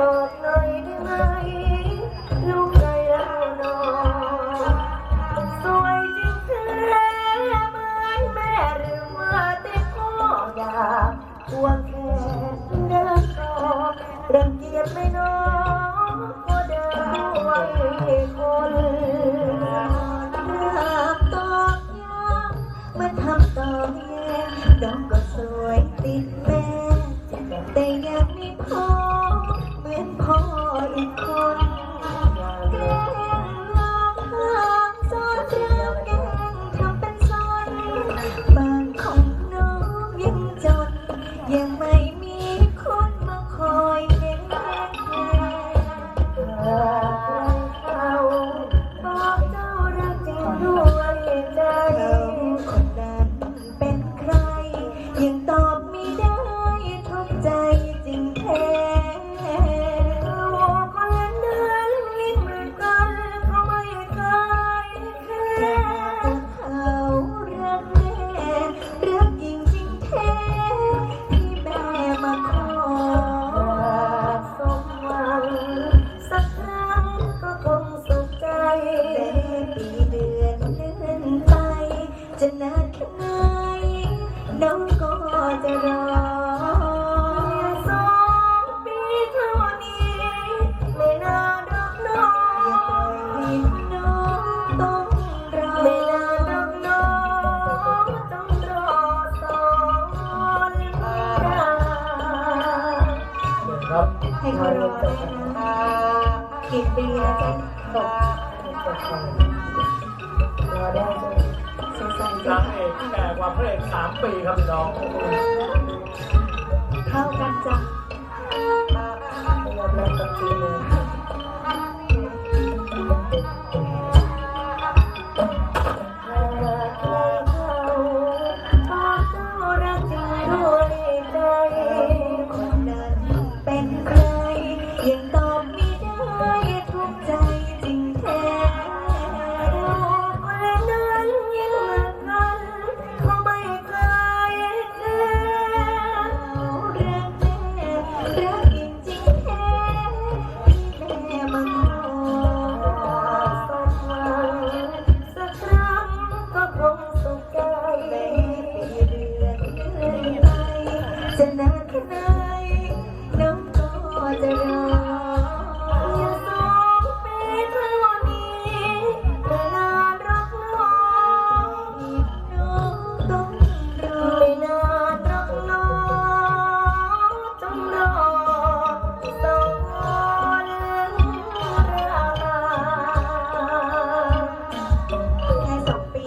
บอกหน่อยได้ไหม ลูกใจเรานอสวยจริงแท้เหนแม่หรือว่าแต่พ่ออยากวงแขนเดินต่อรังเกียไม่นองก็เดินด้วยคนรักตอกย้ำมาทำต่อแย่น้อก็สวยติดแม่แต่ยังไม่พอ 应当 ให้เขารอได้นะกี่ปีแล้วจ๊ะตกตกรอได้จ้ะสงสารจ้ะนางเอกแก่กว่าพระเอกสามปีครับพี่น้องเข้ากันจ้ะยอมรับกับจีเลย จะค่าสองปีเท่านั้น้อตนานรักน้ร้องเรงรากี่ะปี